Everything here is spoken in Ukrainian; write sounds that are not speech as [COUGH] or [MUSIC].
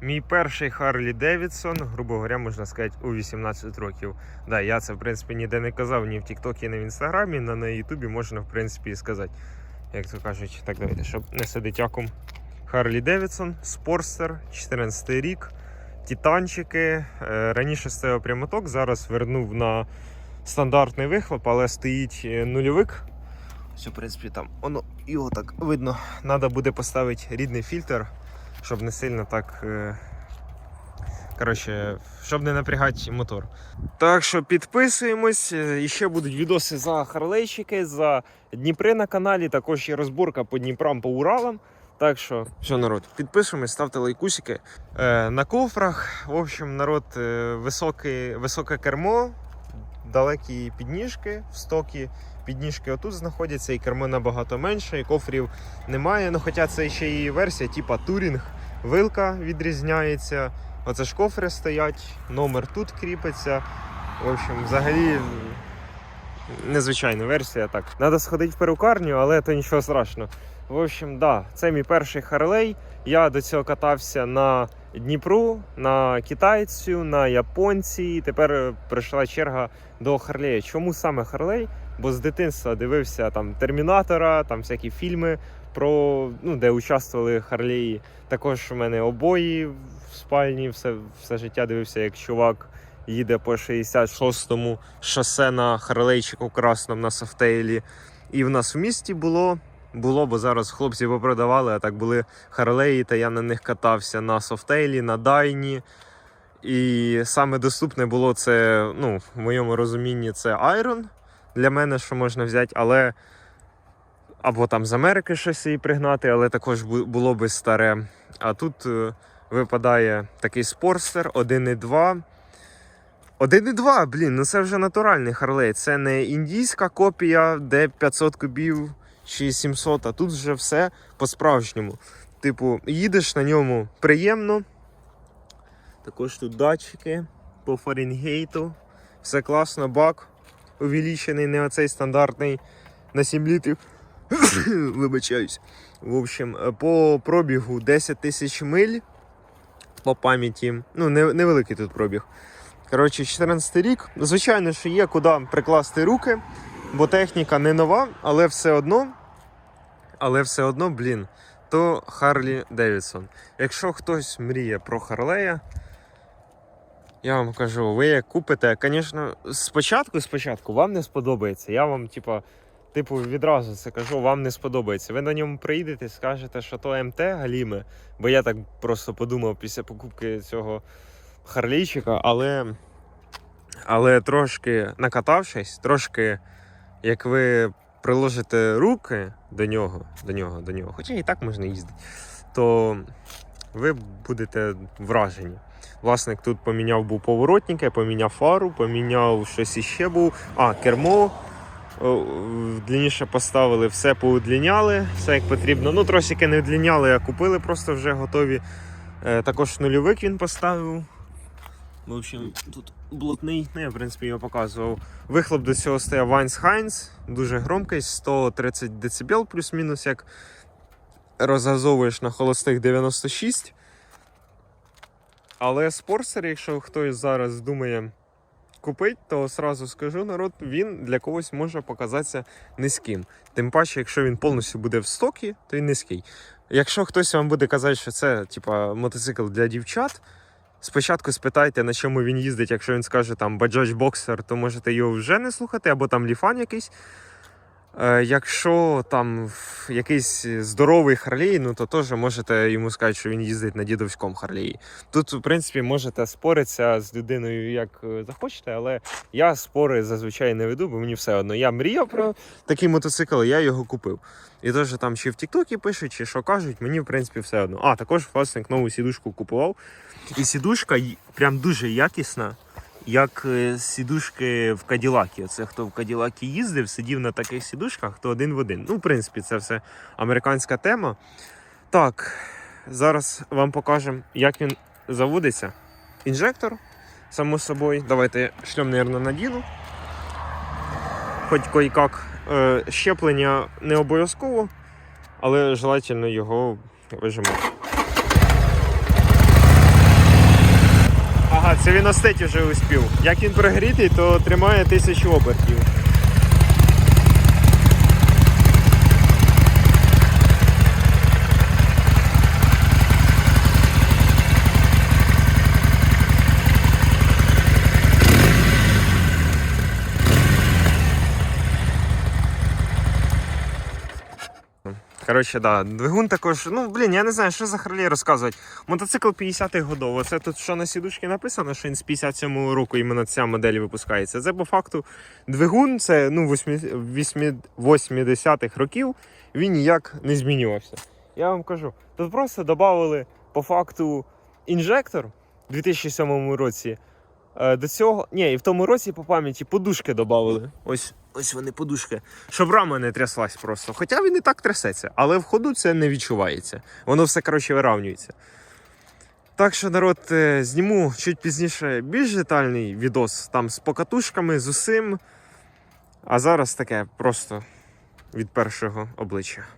Мій перший Харлі Девідсон, грубо говоря, можна сказати, у 18 років. Да, я це в принципі ніде не казав ні в Тіктокі, ні в Інстаграмі, на, на Ютубі можна в принципі і сказати. Як то кажуть, так давайте, щоб не сидить акум. Харлі Девідсон, Спорстер, 14 рік, Титанчики. Е, Раніше стояв прямоток, зараз вернув на стандартний вихлоп, але стоїть е, нульовик. Все, в принципі, там воно його так видно. Треба буде поставити рідний фільтр, щоб не сильно так. е, Коротше, щоб не напрягати мотор. Так що підписуємось. е, І ще будуть відоси за харлейчики, за Дніпри на каналі. Також є розборка по Дніпрам, по Уралам. Так що, все, народ, підписуємось, ставте лайкусики. Е, на кофрах, в общем, народ, е, високий, високе кермо, далекі підніжки в стокі. Підніжки отут знаходяться, і кермо набагато менше, і кофрів немає. Ну, хоча це ще і версія, типа турінг, вилка відрізняється. Оце ж кофри стоять, номер тут кріпиться. В общем, взагалі незвичайна версія. Так. Треба сходити в перукарню, але то нічого страшного. В общем, да, це мій перший Харлей. Я до цього катався на Дніпру, на китайцю, на японці. І тепер е, прийшла черга до Харлея. Чому саме Харлей? Бо з дитинства дивився там Термінатора, там всякі фільми про ну, де участвували Харлеї. Також у мене обої в спальні, все, все життя дивився, як чувак їде по 66-му шосе на Харлейчику красному на софтейлі. І в нас в місті було. Було, бо зараз хлопці попродавали, а так були Харлеї, та я на них катався на софтейлі, на дайні. І саме доступне було це, ну, в моєму розумінні, це Iron для мене, що можна взяти, але або там з Америки щось її пригнати, але також було би старе. А тут е, випадає такий спорстер 1.2. 1.2, блін, ну це вже натуральний Харлей. Це не індійська копія, де 500 кубів чи 700, а тут вже все по-справжньому. Типу, їдеш на ньому приємно. Також тут датчики по Фаренгейту. Все класно, бак увеличений, не оцей стандартний на 7 літрів. [COUGHS] Вибачаюсь. В общем, по пробігу 10 тисяч миль по пам'яті. Ну, не- невеликий тут пробіг. Коротше, 14 рік. Звичайно, що є куди прикласти руки, бо техніка не нова, але все одно. Але все одно, блін, то Харлі Девідсон. Якщо хтось мріє про Харлея, я вам кажу, ви як купите, звісно, спочатку, спочатку вам не сподобається. Я вам, типа, типу, відразу це кажу, вам не сподобається. Ви на ньому приїдете, скажете, що то МТ Галіме, бо я так просто подумав після покупки цього Харлійчика, але, але трошки накатавшись, трошки як ви приложите руки до нього, до нього, до нього, хоча і так можна їздити, то ви будете вражені. Власник тут поміняв був поворотники, поміняв фару, поміняв щось іще був. А, кермо. Длинніше поставили, все поудліняли, все як потрібно. Ну, тросики не удліняли, а купили просто вже готові. Е, також нульовик він поставив. В общем, тут блатний, ну я в принципі його показував. Вихлоп до цього стояв Vines Heinz, дуже громкість, 130 дБ плюс-мінус, як розгазовуєш на холостих 96. Але спорсер, якщо хтось зараз думає купити, то сразу скажу, народ, він для когось може показатися низьким. Тим паче, якщо він повністю буде в стокі, то він низький. Якщо хтось вам буде казати, що це типа мотоцикл для дівчат, спочатку спитайте, на чому він їздить. Якщо він скаже там Bajaj Boxer, то можете його вже не слухати, або там ліфан якийсь. Е, якщо там якийсь здоровий Харлей, ну то теж можете йому сказати, що він їздить на дідовському Харлеї. Тут, в принципі, можете споритися з людиною як е, захочете, але я спори зазвичай не веду, бо мені все одно. Я мріяв про такий мотоцикл, я його купив. І теж там чи в Тіктокі пишуть, чи що кажуть, мені в принципі все одно. А, також власник нову сідушку купував. І сідушка прям дуже якісна. Як е, сідушки в Каділакі. Це хто в Каділакі їздив, сидів на таких сідушках, то один в один. Ну, в принципі, це все американська тема. Так, зараз вам покажемо, як він заводиться. Інжектор, само собою. Давайте шлем, мабуть, надіну. Хоч кой-как. Е, щеплення не обов'язково, але желательно його вижимати. Це він остить вже успів. Як він прогрітий, то тримає тисячу обертів. Коротше, да, двигун також. Ну, блін, я не знаю, що за хралі розказувати. Мотоцикл 50-х годов. Оце тут що на сідушці написано, що він з 57-го року іменно ця модель випускається. Це по факту двигун, це ну, 80-х років, він ніяк не змінювався. Я вам кажу, тут просто додали по факту інжектор у 2007 році. Е, До цього, ні, і в тому році по пам'яті подушки додали. Ось, ось вони подушки. Щоб рама не тряслась просто. Хоча він і так трясеться, але в ходу це не відчувається. Воно все коротше виравнюється. Так що, народ, е, зніму чуть пізніше більш детальний відос там з покатушками, з усім. А зараз таке просто від першого обличчя.